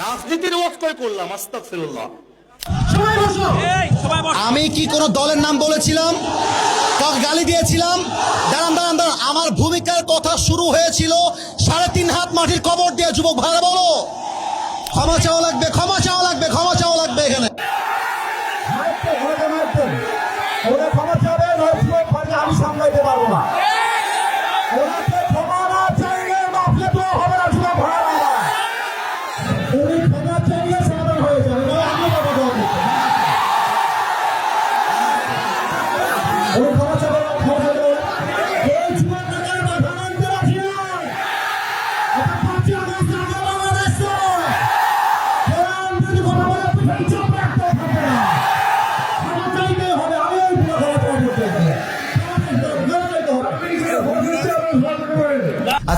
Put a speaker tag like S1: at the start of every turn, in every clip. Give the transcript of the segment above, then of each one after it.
S1: রাজনীতির ওয়াজ কই করলাম আস্তাগফিরুল্লাহ।
S2: আমি কি কোন দলের নাম বলেছিলাম? গালি দিয়েছিলাম? দাঁড়ান দাঁড়ান দাঁড়ান। আমার ভূমিকার কথা শুরু হয়েছিল সাড়ে তিন হাত মাটির কবর দিয়ে। যুবক ভাইরা বলো। ক্ষমা চাওয়া লাগবে ক্ষমা চাওয়া লাগবে ক্ষমা চাওয়া লাগবে এখানে।
S3: ক্ষমা চাবে, আমি সামলাইতে পারব না।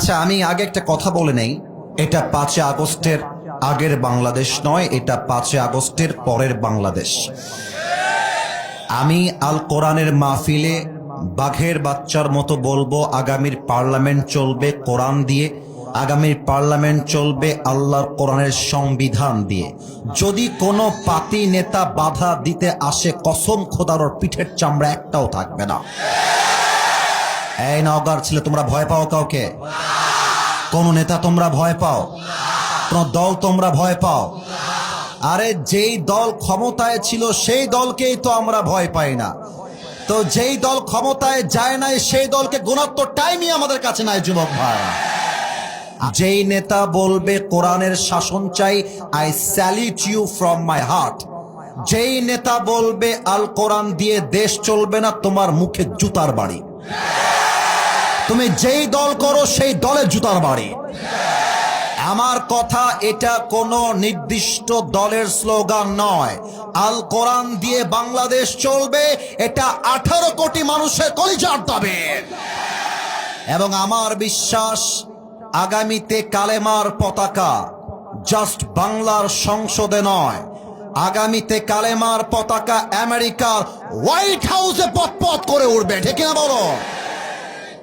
S2: আচ্ছা আমি আগে একটা কথা বলে নেই। এটা পাঁচই আগস্টের আগের বাংলাদেশ নয়, এটা পাঁচই আগস্টের পরের বাংলাদেশ। আমি আল কোরআনের মাহফিলে বাঘের বাচ্চার মতো বলব, আগামীর পার্লামেন্ট চলবে কোরআন দিয়ে, আগামীর পার্লামেন্ট চলবে আল্লাহর কোরআনের সংবিধান দিয়ে। যদি কোনো পাতি নেতা বাধা দিতে আসে, কসম খোদার পিঠের চামড়া একটাও থাকবে না। এই নওগাঁর ছিল, তোমরা ভয় পাও কাউকে? কোন নেতা তোমরা ভয় পাও? কোন দল তোমরা ভয় পাও? আরে, যেই দল ক্ষমতায় ছিল, সেই দলকেই তো আমরা ভয় পাই না। তো যেই দল ক্ষমতায় যায় নাই, সেই দলকে গুণাত্ম টাইমই আমাদের কাছে নাই, যুবক ভাই। যেই নেতা বলবে, কোরআনের শাসন চাই I salute you from my heart যেই নেতা বলবে, আল কোরআন দিয়ে দেশ চলবে না, তোমার মুখে জুতার বাড়ি। তুমি যেই দল করো, সেই দলের জুতার বাড়ি। আমার কথা, এটা কোনো নির্দিষ্ট দলের স্লোগান নয়। আল কোরআন দিয়ে বাংলাদেশ চলবে, এটা আঠারো কোটি মানুষের কলিজার দাবি। এবং আমার বিশ্বাস, আগামীতে কালেমার পতাকা জাস্ট বাংলার সংসদে নয়। আগামীতে কালেমার পতাকা আমেরিকার হোয়াইট হাউসে পথ করে উঠবে, ঠিক না বলো?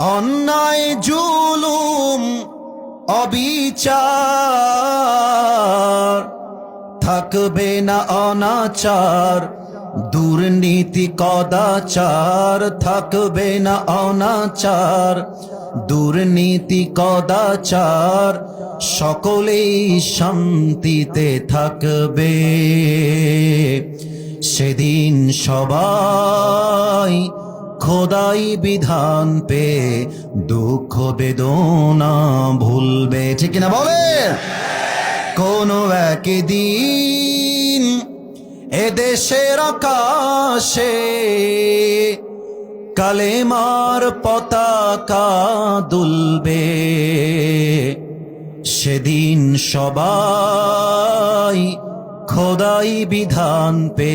S2: অন্যায়, জুলুম, অবিচার। থাকবে না অনাচার, দুর্নীতি কদাচার। থাকবে না অনাচার, দুর্নীতি কদাচার। সকলেই শান্তিতে থাকবে। সেদিন সবাই খোদাই বিধান পে দুঃখ বেদনা ভুলবে। ঠিক না বলে কোনো একদিন এদেশের আকাশে কালেমার পতাকা দুলবে। সেদিন সবাই খোদাই বিধান পে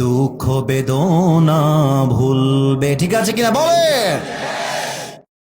S2: দুঃখ বেদনা ভুলবে। ঠিক আছে কিনা? বলে